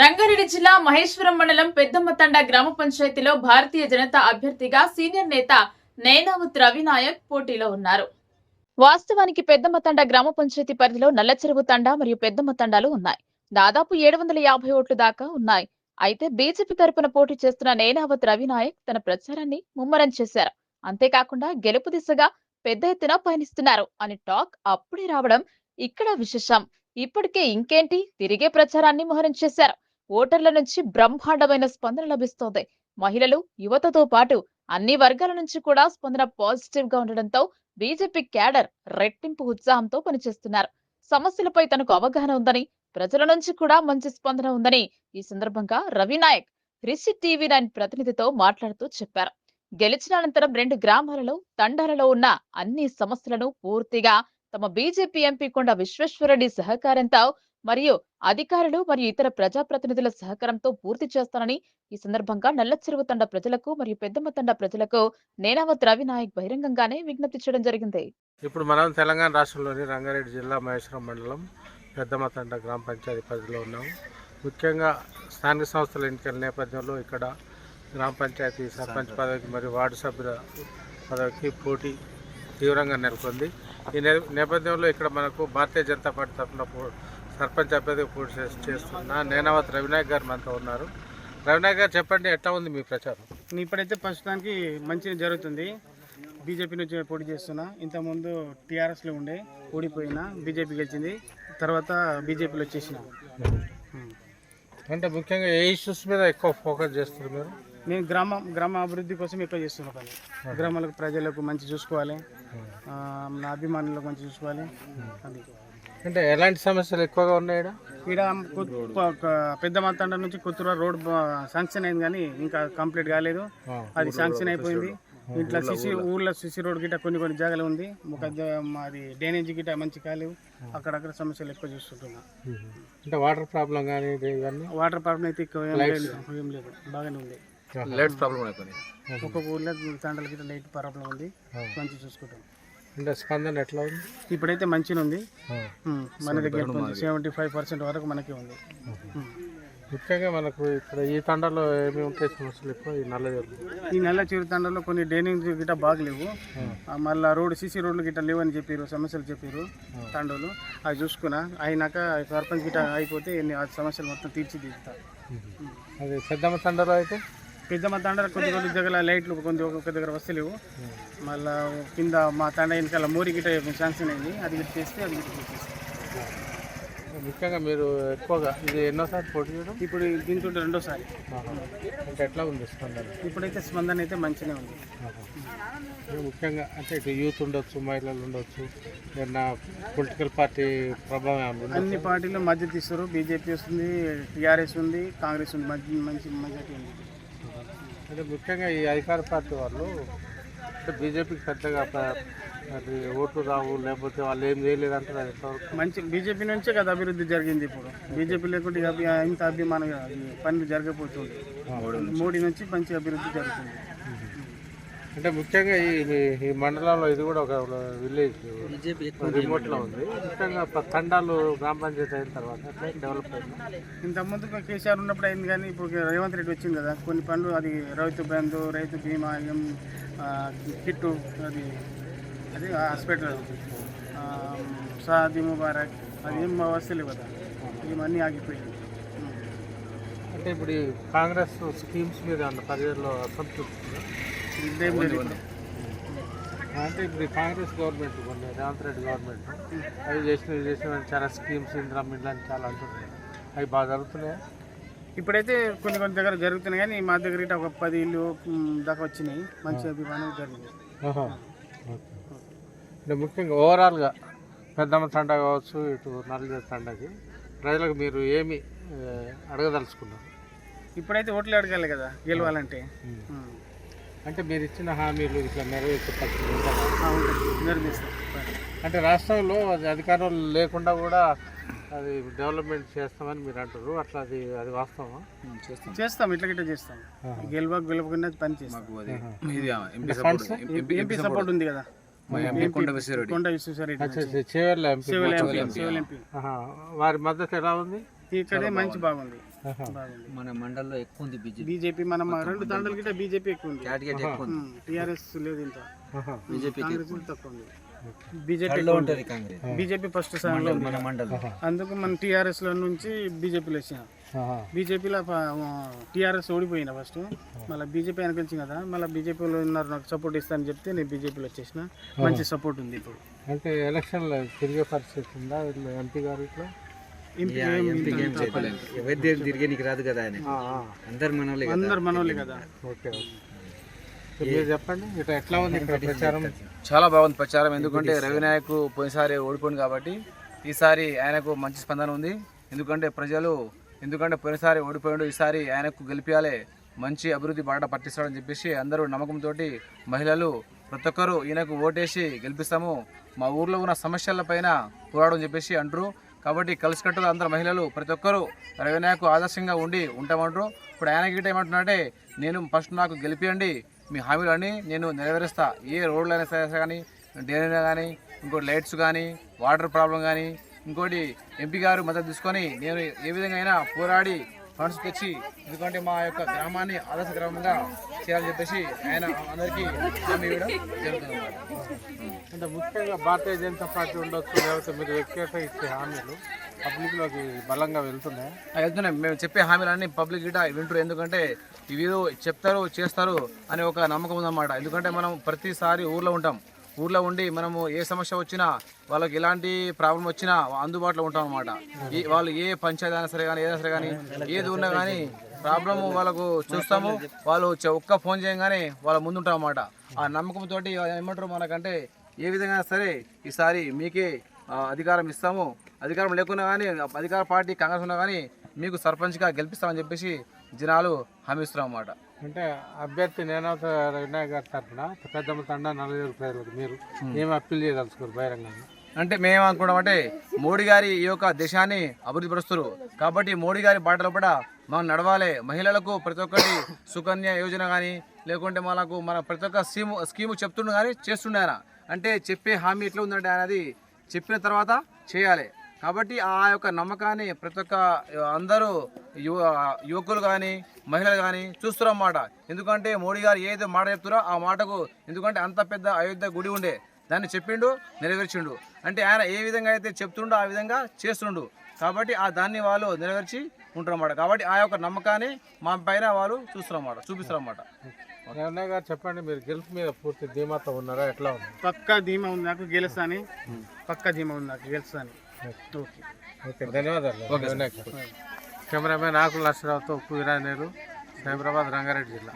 రంగారెడ్డి జిల్లా మహేశ్వరం మండలం పెద్దమ్మతండ గ్రామ పంచాయతీలో భారతీయ జనతా అభ్యర్థిగా సీనియర్ నేత నేనావత్ రవినాయక్ పోటీలో ఉన్నారు. వాస్తవానికి పెద్దమ్మతండ గ్రామ పంచాయతీ పరిధిలో నల్లచెరువు తండ మరియు పెద్దమ్మ తండాలు ఉన్నాయి. దాదాపు ఏడు వందల యాభై ఓట్లు దాకా ఉన్నాయి. అయితే బీజేపీ తరపున పోటీ చేస్తున్న నేనావత్ రవినాయక్ తన ప్రచారాన్ని ముమ్మరం చేశారు. అంతేకాకుండా గెలుపు దిశగా పెద్ద ఎత్తున పయనిస్తున్నారు అని టాక్ అప్పుడే రావడం ఇక్కడ విశేషం. ఇప్పటికే ఇంకేంటి? తిరిగే ప్రచారాన్ని ముహరం చేశారు. ఓటర్ల నుంచి బ్రహ్మాండమైన స్పందన లభిస్తోంది. మహిళలు యువతతో పాటు అన్ని వర్గాల నుంచి కూడా స్పందన పాజిటివ్గా ఉండడంతో బీజేపీ క్యాడర్ రెట్టింపు ఉత్సాహంతో పనిచేస్తున్నారు. సమస్యలపై తనకు అవగాహన ఉందని ప్రజల నుంచి కూడా మంచి స్పందన ఉందని ఈ సందర్భంగా రవి నాయక్ రిషి టీవీ నైన్ ప్రతినిధితో మాట్లాడుతూ చెప్పారు. గెలిచిన అనంతరం రెండు గ్రామాలలో తండాలలో ఉన్న అన్ని సమస్యలను పూర్తిగా తమ బీజేపీ ఎంపీ కొండ విశ్వేశ్వరరెడ్డి సహకారంతో మరియు అధికారులు మరియు ఇతర ప్రజాప్రతినిధుల సహకారంతో పూర్తి చేస్తానని ఈ సందర్భంగా నల్లచెరువు తండ ప్రజలకు మరియు పెద్దమ్మ తండ ప్రజలకు నేనావత్ రవి నాయక్ బహిరంగంగానే విజ్ఞప్తి చేయడం జరిగింది. ఇప్పుడు మనం తెలంగాణ రాష్ట్రంలోని రంగారెడ్డి జిల్లా మహేశ్వరం మండలం పెద్దమతండ గ్రామ పంచాయతీ పరిధిలో ఉన్నాము ముఖ్యంగా స్థానిక సంస్థల ఎన్నికల నేపథ్యంలో ఇక్కడ గ్రామ పంచాయతీ సర్పంచ్ పదవికి మరియు వార్డు సభ్యుల పదవికి పోటీ తీవ్రంగా నెలకొంది. ఈ నేపథ్యంలో ఇక్కడ మనకు భారతీయ జనతా పార్టీ తరఫున సర్పంచ్ అభ్యర్థిగా పోటీ చేస్- చేస్తున్న. నేనావత్ రవినాయక్ గారు మనతో ఉన్నారు. రవినాయక్ గారు చెప్పండి ఎట్లా ఉంది మీ ప్రచారం? ఇప్పుడైతే ప్రస్తుతానికి మంచిగా జరుగుతుంది. బీజేపీ నుంచి పోటీ చేస్తున్నా. ఇంతకుముందు టీఆర్ఎస్లో ఉండే ఓడిపోయినా బీజేపీ గెలిచింది. తర్వాత బీజేపీలో వచ్చేసిన. అంటే ముఖ్యంగా ఏ ఇష్యూస్ మీద ఎక్కువ ఫోకస్ చేస్తారు మీరు? నేను గ్రామ గ్రామ అభివృద్ధి కోసం ఎక్కువ చేస్తున్నా పని. గ్రామాలకు ప్రజలకు మంచి చూసుకోవాలి. నా అభిమానులకు మంచి చూసుకోవాలి. అది అంటే ఎలాంటి సమస్యలు ఎక్కువగా ఉన్నాయి ఈడ? ఈడ కొ- ఒక పెద్ద మాతండ నుంచి కొత్తూరు రోడ్ శాంక్షన్ అయింది కానీ ఇంకా కంప్లీట్ కాలేదు. అది శాంక్షన్ అయిపోయింది. ఇట్లా సిసి ఊర్లో సిసి రోడ్ గిట్ట కొన్ని కొన్ని జాగాలు ఉంది. ఒక మాది డ్రైనేజ్ గిట్ట మంచి కాలేవు. అక్కడక్కడ సమస్యలు ఎక్కువ చూస్తుంటున్నా. అంటే వాటర్ ప్రాబ్లం కానీ వాటర్ ప్రాబ్లం అయితే ఎక్కువ ఏం లేదు. బాగానే ఉంది. లైట్ ప్రాబ్లం ఒక్కొక్క ఊర్లో తండల గిట్ట లైట్ ప్రాబ్లం ఉంది. మంచి చూసుకుంటాం. అంటే స్పందన ఎట్లా ఉంది? ఇప్పుడైతే మంచిగా ఉంది. మన దగ్గర సెవెంటీ ఫైవ్ పర్సెంట్ వరకు మనకే ఉంది. ముఖ్యంగా మనకు ఇక్కడ ఈ తండలో ఏమి ఉంటాయి సమస్యలు ఎక్కువ? ఈ నల్లజర్లు ఈ నల్ల చిరు తండలో కొన్ని డ్రైనేజ్ గిట్ట బాగలేవు ఆ, మళ్ళా రోడ్ సీసీ రోడ్లు గిట్ట లేవని చెప్పారు సమస్యలు చెప్పారు తండోలు. అవి చూసుకున్నా అయినాక సర్పంచ్ గిట్ట అయిపోతే ఎన్ని ఆ సమస్యలు మొత్తం తీర్చిదిద్దుతా. అది పెద్దమ్మ తండలో అయితే? పెద్దమ్మ తండ కొద్ది కొద్ది దగ్గర లైట్లు కొన్ని ఒక్కొక్క దగ్గర వస్తలేవు. మళ్ళా కింద మా తండ వెనకాల మోరి గిట్ట శాంక్షన్ అయింది. అది గిట్ట చేస్తే అది గిట్ట చేసేస్తాం. ముఖ్యంగా మీరు ఎక్కువగా ఇది ఎన్నోసారి పోటీ చేయడం? ఇప్పుడు దీంతో రెండోసారి. అంటే ఎట్లా ఉంది స్పందన? ఇప్పుడైతే స్పందన అయితే మంచిగానే ఉంది. ముఖ్యంగా అంటే ఇటు యూత్ ఉండొచ్చు మహిళలు ఉండొచ్చు ఏదన్నా పొలిటికల్ పార్టీ ప్రభావం? అన్ని పార్టీలు మద్దతు ఇస్తారు. బీజేపీ వస్తుంది టీఆర్ఎస్ ఉంది కాంగ్రెస్ ఉంది. మంచి మంచి మెజార్టీ ఉంది అంటే ముఖ్యంగా ఈ అధికార పార్టీ వాళ్ళు అంటే బీజేపీకి పెద్దగా అది ఓట్లు రావు లేకపోతే వాళ్ళు ఏం చేయలేదు అంటారు మంచి బీజేపీ నుంచే కదా అభివృద్ధి జరిగింది ఇప్పుడు. బీజేపీ అభి- ఇంత అభిమానం పనులు జరగకపోతుంది మోడీ నుంచి మంచి అభివృద్ధి జరుగుతుంది. అంటే ముఖ్యంగా ఈ ఈ- మండలంలో ఇది కూడా ఒక విలేజ్. రిమోట్లో ఉంది. ముఖ్యంగా ప- తండాలు గ్రామ పంచాయతీ అయిన తర్వాత డెవలప్ అయింది. ఇంత ముందు కేసీఆర్ ఉన్నప్పుడు అయింది కానీ ఇప్పుడు రేవంత్ రెడ్డి వచ్చింది కదా. కొన్ని పనులు అది రైతు బంధు రైతు బీమా కిట్టు అది అది హాస్పిటల్ ఆ, షాదీ ముబారక్ అది ఏం వస్తలేవు కదా. ఇవన్నీ ఆగిపోయింది అంటే ఇప్పుడు ఈ కాంగ్రెస్ స్కీమ్స్ మీద అన్న పరిధిలో అసంతృప్తి అంటే ఇప్పుడు కాంగ్రెస్ గవర్నమెంట్ కొన్ని రేవంత్ రెడ్డి గవర్నమెంట్ అవి చేసిన చేసిన చాలా స్కీమ్స్ ఇందిరా మిల్లు అని చాలా అంటున్నాయి అవి బాగా జరుగుతున్నాయా? ఇప్పుడైతే కొన్ని కొన్ని దగ్గర జరుగుతున్నాయి కానీ మా దగ్గర ఒక పది ఇల్లు దాకా వచ్చినాయి. మంచి అభిమానం జరిగింది. ముఖ్యంగా ఓవరాల్గా పెద్దమ్మ తండ కావచ్చు ఇటు నల్లజ తండకి ప్రజలకు మీరు ఏమి అడగదలుచుకున్నారు? ఇప్పుడైతే ఓట్లు అడగాలి కదా గెలవాలంటే. అంటే మీరు ఇచ్చిన హామీలు ఇట్లా నెరవేర్చే నిర్మిస్తాం అంటే రాష్ట్రంలో అది అధికారులు లేకుండా కూడా అది డెవలప్మెంట్ చేస్తామని మీరు అంటారు అట్లా అది అది వాస్తవమా? చేస్తాం. ఇట్లా గిట్ట చేస్తాం. గెలవ గెలవకుండా పని చేస్తాం. ఎంపీ సపోర్ట్ ఉంది కదా. వారి మద్దతు ఎలా ఉంది? ఇక్కడే మంచి. బాగుంది. మన మండల్లో ఎక్కువ ఉంది బీజేపీ. బీజేపీ మనం రెండు తండల గిట్ట బీజేపీ ఎక్కువ ఉంది. క్యాటిగేట్ ఎక్కువ ఉంది. టీఆర్ఎస్ లేదు ఇంత. ఆహా. బీజేపీకి కాంగ్రెస్ కూడా తక్కువ ఉంది. బీజేపీ ఉంటుంది కాంగ్రెస్. బీజేపీ ఫస్ట్ స్థానంలో ఉంది. మన మండలం అందుకు మన టీఆర్ఎస్లో నుంచి బీజేపీలో వచ్చిన. బీజేపీలో టీఆర్ఎస్ ఓడిపోయిన ఫస్ట్. మళ్ళీ బీజేపీ అనిపించింది కదా మళ్ళీ బీజేపీలో ఉన్నారు నాకు సపోర్ట్ ఇస్తానని చెప్తే నేను బీజేపీలో వచ్చేసిన. మంచి సపోర్ట్ ఉంది ఇప్పుడు. అంటే ఎలక్షన్లో తిరిగే పరిస్థితి ఉందా? ఎంపీ గారు ఇట్లా? ఎంపీ ఎవరి దగ్గర తిరిగే నీకు రాదు కదా ఆయన. అందరు మన వాళ్ళే కదా. అందరు మనోళ్ళే కదా. ఓకే చెప్పండి. ఇట్లా ఎట్లా ఉంది ఇక్కడ ప్రచారం? చాలా బాగుంది ప్రచారం. ఎందుకంటే రవి నాయక్ పోయినసారి ఓడిపోయింది కాబట్టి ఈసారి ఆయనకు మంచి స్పందన ఉంది. ఎందుకంటే ప్రజలు ఎందుకంటే పోయినసారి ఓడిపోయాడు ఈసారి ఆయనకు గెలిపించాలి మంచి అభివృద్ధి బాట పట్టిస్తాడని చెప్పేసి అందరూ నమ్మకంతో మహిళలు ప్రతి ఒక్కరు ఈయనకు ఓటేసి గెలిపిస్తాము. మా ఊర్లో ఉన్న సమస్యలపైన పోరాడని చెప్పేసి అంటారు కాబట్టి కలిసికట్టుగా అందరు మహిళలు ప్రతి ఒక్కరూ రవి ఆదర్శంగా ఉండి ఉంటామంటారు. ఇప్పుడు ఆయన గిట్ట ఏమంటున్నారంటే నేను ఫస్ట్ నాకు గెలిపియండి మీ హామీలన్నీ నేను నెరవేరుస్తా. ఏ రోడ్లు అయినా సరే కానీ డ్రైనేజ్ కానీ ఇంకోటి లైట్స్ కానీ వాటర్ ప్రాబ్లం కానీ ఇంకోటి ఎంపీ గారు మద్దతు తీసుకొని నేను ఏ విధంగా అయినా పోరాడి ఫండ్స్ తెచ్చి ఎందుకంటే మా యొక్క గ్రామాన్ని ఆదర్శ గ్రామంగా చేయాలని చెప్పేసి ఆయన అందరికీ హామీ ఇవ్వడం జరుగుతుంది. అంటే ముఖ్యంగా భారతీయ జనతా పార్టీ ఉండొచ్చు లేకపోతే మీరు వ్యక్తిగత ఇచ్చే హామీలు పబ్లిక్లోకి బలంగా వెళ్తున్నాయి? వెళ్తున్నాం మేము చెప్పే హామీలన్నీ పబ్లిక్ గిట వింటారు ఎందుకంటే ఇవి చెప్తారు చేస్తారు అనే ఒక నమ్మకం ఉందన్నమాట. ఎందుకంటే మనం ప్రతిసారి ఊర్లో ఉంటాం. ఊర్లో ఉండి మనము ఏ సమస్య వచ్చినా వాళ్ళకి ఎలాంటి ప్రాబ్లం వచ్చినా అందుబాటులో ఉంటాం అనమాట వాళ్ళు ఏ పంచాయతీ అయినా సరే కానీ ఏదైనా సరే కానీ ఏది ఉన్నా కానీ ప్రాబ్లము వాళ్ళకు చూస్తాము. వాళ్ళు చె- ఒక్క ఫోన్ చేయగానే వాళ్ళ ముందుంటాం అన్నమాట. ఆ నమ్మకంతో ఏమంటారు మనకంటే ఏ విధంగా సరే ఈసారి మీకే అధికారం ఇస్తాము. అధికారం లేకున్నా కానీ అధికార పార్టీ కాంగ్రెస్ ఉన్నా కానీ మీకు సర్పంచ్గా గెలిపిస్తామని చెప్పేసి జనాలు హామీ ఇస్తున్నాం అన్నమాట. అంటే అభ్యర్థి నేనవుత వినాయక్ గారి తరఫున పెద్దమ్మ తండ నలుగురు ప్రజలకు మీరు ఏమి అప్పీల్ చేయదలుచుకోరు బహిరంగంగా? అంటే మేము అనుకున్నామంటే మోడీ గారి ఈ యొక్క దేశాన్ని అభివృద్ధి పరుస్తారు. కాబట్టి మోడీ గారి బాటలో కూడా మనం నడవాలి. మహిళలకు ప్రతి ఒక్కటి సుకన్య యోజన కానీ లేకుంటే మనకు మన ప్రతి ఒక్క స్కీము స్కీము చెప్తుండు కానీ చేస్తుండే ఆయన. అంటే చెప్పే హామీ ఎట్లా ఉందంటే అది చెప్పిన తర్వాత చేయాలి. కాబట్టి ఆ యొక్క నమ్మకాన్ని ప్రతి ఒక్క అందరూ యువ యువకులు కానీ మహిళలు కానీ చూస్తున్నారన్నమాట ఎందుకంటే మోడీ గారు ఏదైతే మాట చెప్తారో ఆ మాటకు ఎందుకంటే అంత పెద్ద అయోధ్య గుడి ఉండే. దాన్ని చెప్పిండు నెరవేర్చిండు. అంటే ఆయన ఏ విధంగా అయితే చెప్తుండో ఆ విధంగా చేస్తుండు. కాబట్టి ఆ దాన్ని వాళ్ళు నెరవేర్చి ఉంటారన్నమాట కాబట్టి ఆ యొక్క నమ్మకాన్ని మా పైన వాళ్ళు చూస్తారన్నమాట చూపిస్తారన్నమాట వినాయక్ గారు చెప్పండి మీరు గెలుపు మీద పూర్తి ధీమాతో ఉన్నారా? ఎట్లా ఉంది? పక్కా ధీమా ఉంది నాకు గెలుస్తా అని పక్కా ధీమా ఉంది నాకు గెలుస్తా అని ఓకే. ఓకే ధన్యవాదాలు. కెమెరామెన్ ఆకుల నర్సరావుతో ఉప్పు విరానేరు సైబరాబాద్ రంగారెడ్డి జిల్లా.